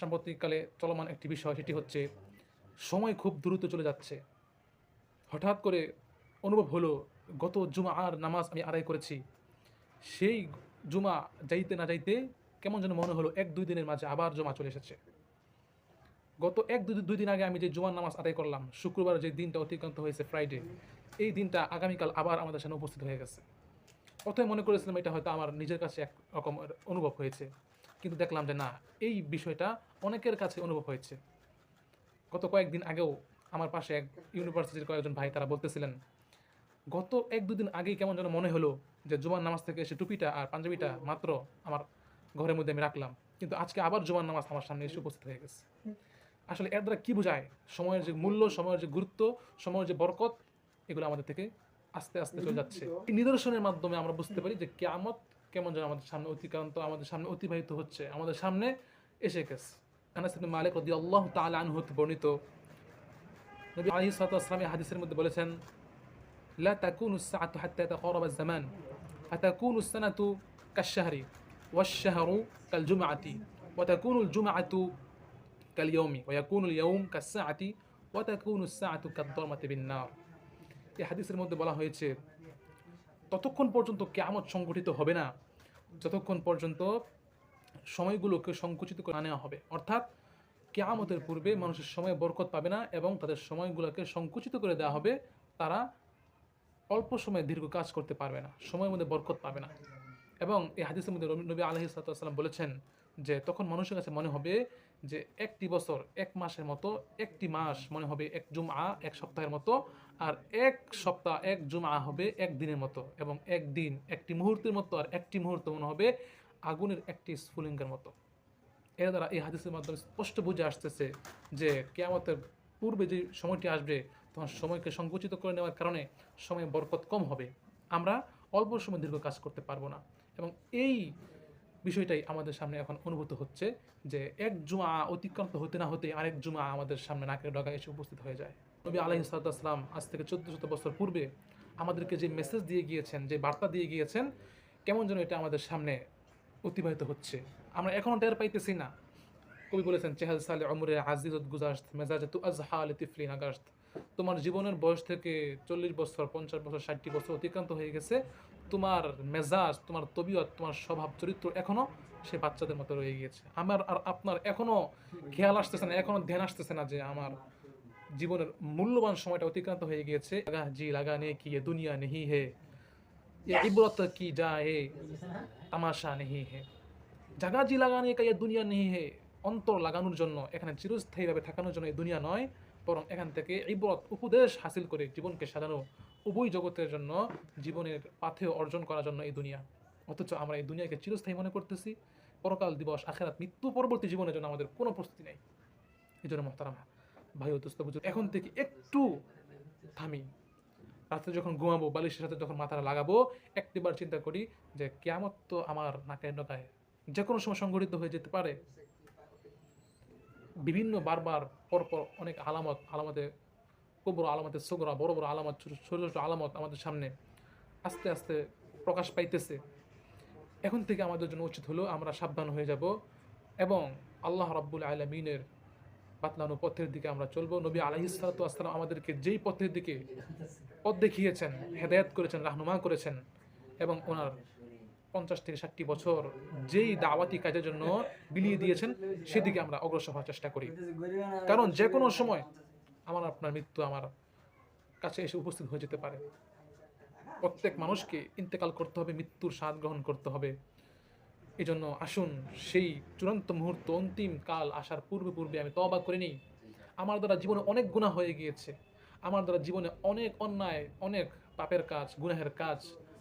সাম্প্রতিককালে চলমান একটি বিষয়, সেটি হচ্ছে সময় খুব দ্রুত চলে যাচ্ছে। হঠাৎ করে অনুভব হলো, গত জুমা আর নামাজ আমি আদায় করেছি। সেই জুমা যাইতে না যাইতে কেমন যেন মনে হলো এক দুই দিনের মাঝে আবার জমা চলে এসেছে। গত এক দুই দুই দিন আগে আমি যে জুমার নামাজ আদায় করলাম, শুক্রবার যে দিনটা অতিক্রান্ত হয়েছে ফ্রাইডে এই দিনটা আগামীকাল আবার আমাদের সামনে উপস্থিত হয়ে গেছে। প্রথমে মনে করেছিলাম এটা হয়তো আমার নিজের কাছে এক রকমের অনুভব হয়েছে। কিন্তু দেখলাম যে না এই বিষয়টা অনেকের কাছে অনুভব হয়েছে। গত কয়েকদিন আগেও আমার পাশে এক ইউনিভার্সিটির কয়েকজন ভাই তারা বলতেছিলেন গত এক দুদিন আগেই কেমন যেন মনে হলো যে জুমার নামাজ থেকে এসে টুপিটা আর পাঞ্জাবিটা মাত্র আমার ঘরের মধ্যে আমি রাখলাম। কিন্তু আজকে আবার জুমার নামাজ আমার সামনে এসে উপস্থিত হয়ে গেছে। আসলে এর দ্বারা কী বোঝায়? সময়ের যে মূল্য সময়ের যে গুরুত্ব সময়ের যে বরকত এগুলো আমাদের থেকে আস্তে আস্তে চলে যাচ্ছে। এই নিদর্শনের মাধ্যমে আমরা বুঝতে পারি যে কেয়ামত কেমন যেন আমাদের সামনে অতিক্রান্ত আমাদের সামনে অতিবাহিত হচ্ছে আমাদের সামনে এসে গেছে আনাস ইবনে মালিক রাদিয়াল্লাহু তাআলা আনহু হতে বর্ণিত নবী আলাইহিস সালাতু ওয়াসসালাম এই হাদিসের মধ্যে বলেছেন لا تكون الساعة حتى يتقارب الزمان فتكون السنة كالشهر والشهر كالجمعة وتكون الجمعة كاليوم ويكون اليوم كالساعة وتكون الساعة كالضرمة بالنار এই হাদিসের মধ্যে বলা হয়েছে ততক্ষণ পর্যন্ত কেয়ামত সংগঠিত হবে না যতক্ষণ পর্যন্ত সময়গুলোকে সংকুচিত করে আনা হবে। অর্থাৎ কেয়ামতের পূর্বে মানুষের সময় বরকত পাবে না এবং তাদের সময়গুলোকে সংকুচিত করে দেওয়া হবে, তারা অল্প সময়ে দীর্ঘ কাজ করতে পারবে না, সময়ের মধ্যে বরকত পাবে না। এবং এই হাদিসের মধ্যে নবী আলহিসাল্লাম বলেছেন যে তখন মানুষের কাছে মনে হবে যে একটি বছর, এক মাসের মতো, একটি মাস মনে হবে এক জুমআ, এক সপ্তাহের মতো, আর এক সপ্তাহ, এক জুমআ হবে এক দিনের মতো এবং এক দিন, একটি মুহূর্তের মতো আর একটি মুহূর্ত মনে হবে আগুনের একটি স্ফুলিঙ্গের মতো। এর দ্বারা এই হাদিসের মাধ্যমে স্পষ্ট বুঝে আসতেছে যে কেয়ামতের পূর্বে যে সময়টি আসবে, তখন সময়কে সংকুচিত করে নেওয়ার কারণে সময় বরকত কম হবে। আমরা অল্প সময় দীর্ঘ কাজ করতে পারব না এবং এই বিষয়টাই আমাদের সামনে এখন অনুভূত হচ্ছে যে এক জুমা অতিক্রান্ত হতে না হতে আরেক জুমা আমাদের সামনে নাকের ডগা এসে উপস্থিত হয়ে যায়। নবী আলাইহি সাল্লাম আজ থেকে চোদ্দ শত বছর পূর্বে আমাদেরকে যে মেসেজ দিয়ে গিয়েছেন, যে বার্তা দিয়ে গিয়েছেন, কেমন যেন এটা আমাদের সামনে অতিবাহিত হচ্ছে। আমরা এখনও টের পাইতেছি না। কবি বলেছেন, চেহাল সালে অমরে আজিজত গুজাস্ত তু আজহা আলে আগাস্ত তোমার জীবনের বয়স থেকে চল্লিশ বছর, পঞ্চাশ বছর, ষাটটি বছর অতিক্রান্ত হয়ে গেছে। তোমার মেজাজ, তোমার তবিয়ত, তোমার স্বভাব, চরিত্র এখনও সে বাচ্চাদের মতো রয়ে গিয়েছে। আমার আর আপনার এখনও খেয়াল আসতেছে না এখনও ধ্যান আসতেছে না যে আমার জীবনের মূল্যবান সময়টা অতিক্রান্ত হয়ে গিয়েছে। লাগা জি লাগা নে কি দুনিয়া নেহি হে ইবরত কি যা হে, তামাশা নেহি হে। জাগা জি লাগা নে কা দুনিয়া নেহি হে, অন্তর লাগানোর জন্য, এখানে চিরস্থায়ীভাবে থাকানোর জন্য এই দুনিয়া নয়। বরং এখান থেকে ইবরত, উপদেশ হাসিল করে জীবনকে সাজানো উভয় জগতের জন্য, জীবনের পাথেয় অর্জন করার জন্য এই দুনিয়া। অথচ আমরা এই দুনিয়াকে চিরস্থায়ী মনে করতেছি। পরকাল দিবস, আখেরাত, মৃত্যু পরবর্তী জীবনের জন্য আমাদের কোনো প্রস্তুতি নেই। এই জন্য মহতারামা, ভাই দোস্ত বুঝুন এখন থেকে একটু থামি। রাত্রে যখন ঘুমাবো, বালিশের সাথে যখন মাথাটা লাগাবো, একটিবার চিন্তা করি যে, কেয়ামত তো আমার নাকের ডগায় যে কোনো সময় সংঘটিত হয়ে যেতে পারে। বিভিন্ন বারবার, পরপর অনেক আলামত, আলামতে কোবর, আলামতে সোগরা, বড় বড় আলামত, ছোট ছোট আলামত আমাদের সামনে আস্তে আস্তে প্রকাশ পাইতেছে। এখন থেকে আমাদের জন্য উচিত হলো আমরা সাবধান হয়ে যাব এবং আল্লাহ রাব্বুল আলমিনের বাতলানো পথের দিকে আমরা চলবো। নবী আলহিসাল্লাম আমাদেরকে যেই পথের দিকে পথ দেখিয়েছেন, হেদায়ত করেছেন, রাহনুমা করেছেন এবং ওনার পঞ্চাশ থেকে ষাটটি বছর যেই দাওয়াতি কাজের জন্য বিলিয়ে দিয়েছেন, সেদিকে আমরা অগ্রসর হওয়ার চেষ্টা করি। কারণ যে কোনো সময় আমার, আপনার মৃত্যু আমার কাছে এসে উপস্থিত হয়ে যেতে পারে। প্রত্যেক মানুষকে ইন্তেকাল করতে হবে, মৃত্যুর স্বাদ গ্রহণ করতে হবে। এই জন্য আসুন, সেই চূড়ান্ত মুহূর্ত, অন্তিম কাল আসার পূর্বে পূর্বে আমি তবা করে নিই। আমার দ্বারা জীবনে অনেক গুণা হয়ে গিয়েছে। আমার দ্বারা জীবনে অনেক অন্যায়, অনেক পাপের কাজ, গুনাহের কাজ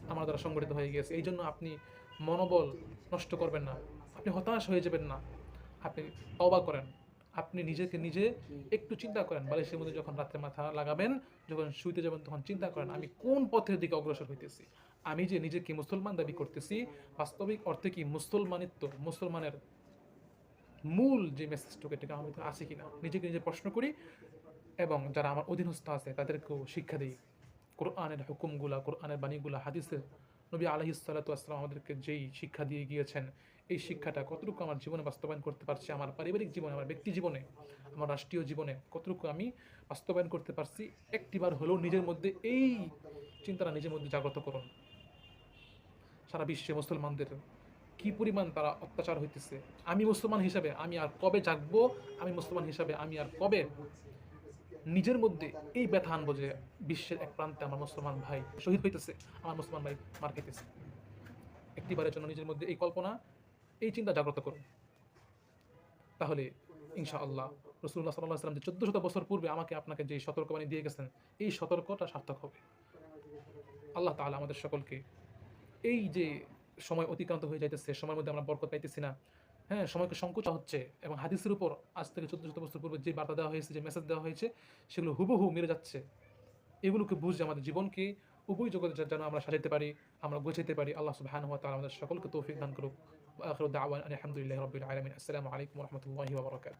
আমার দ্বারা সংগঠিত হয়ে গিয়েছে। এই জন্য আপনি মনোবল নষ্ট করবেন না। আপনি হতাশ হয়ে যাবেন না। আপনি তবা করেন। আপনি নিজেকে নিজে একটু চিন্তা করেন। বালিশের মধ্যে যখন রাত্রে মাথা লাগাবেন, যখন শুইতে যাবেন, তখন চিন্তা করেন, আমি কোন পথের দিকে অগ্রসর হইতেছি? আমি যে নিজেকে মুসলমান দাবি করতেছি, বাস্তবিক অর্থে কি মুসলমানিত্ব, মুসলমানের মূল যে মেসেজটুকু এটাকে আমি আছে কিনা? নিজেকে নিজে প্রশ্ন করি এবং যারা আমার অধীনস্থ আছে, তাদেরকেও শিক্ষা দিই। কোরআনের হুকুমগুলা, কোরআনের বাণীগুলা হাদিসের নবী আলহি সাল্লাতাম আমাদেরকে যেই শিক্ষা দিয়ে গিয়েছেন, এই শিক্ষাটা কতটুকু আমার জীবনে বাস্তবায়ন করতে পারছি, আমার পারিবারিক জীবনে, আমার ব্যক্তি জীবনে, আমার রাষ্ট্রীয় জীবনে, কতটুকু আমি বাস্তবায়ন করতে পারছি, একটিবার হলেও নিজের মধ্যে এই চিন্তাটা নিজের মধ্যে জাগ্রত করুন। সারা বিশ্বে মুসলমানদের কি পরিমাণ তারা অত্যাচার হইতেছে? আমি মুসলমান হিসাবে আমি আর কবে জাগবো? আমি মুসলমান হিসাবে আমি আর কবে নিজের মধ্যে এই ব্যথা আনব যে বিশ্বের এক প্রান্তে আমার মুসলমান ভাই শহীদ হইতেছে, আমার মুসলমান ভাই মার খেতেছে। একটিবারের জন্য নিজের মধ্যে এই কল্পনা, এই চিন্তা জাগ্রত করুন। তাহলে ইনশাআল্লাহ রসুল্লাহ সাল্লাহ সাল্লাম যে চোদ্দ শত বছর পূর্বে আমাকে আপনাকে যে সতর্কবাণী দিয়ে গেছেন, এই সতর্কটা সার্থক হবে। আল্লাহ তাআলা আমাদের সকলকে এই যে সময় অতিক্রান্ত হয়ে যাইতেছে, সময়ের মধ্যে আমরা বরকত পাইতেছি না হ্যাঁ সময়কে সংকোচা হচ্ছে এবং হাদিসের উপর আজ থেকে চোদ্দ শত বছর পূর্বে যে বার্তা দেওয়া হয়েছে, যে মেসেজ দেওয়া হয়েছে, সেগুলো হুবহু মেরে যাচ্ছে। এগুলোকে বুঝে আমাদের জীবনকে উভয় জগতে যেন আমরা সাজাতে পারি, আমরা গোছাতে পারি। আল্লাহ সুবহান হওয়া তাআলা আমাদের সকলকে তৌফিক দান করুক। আখিরু দাওয়ান আলহামদুলিল্লাহি রাব্বিল আলামিন। আসসালামু আলাইকুম ওয়া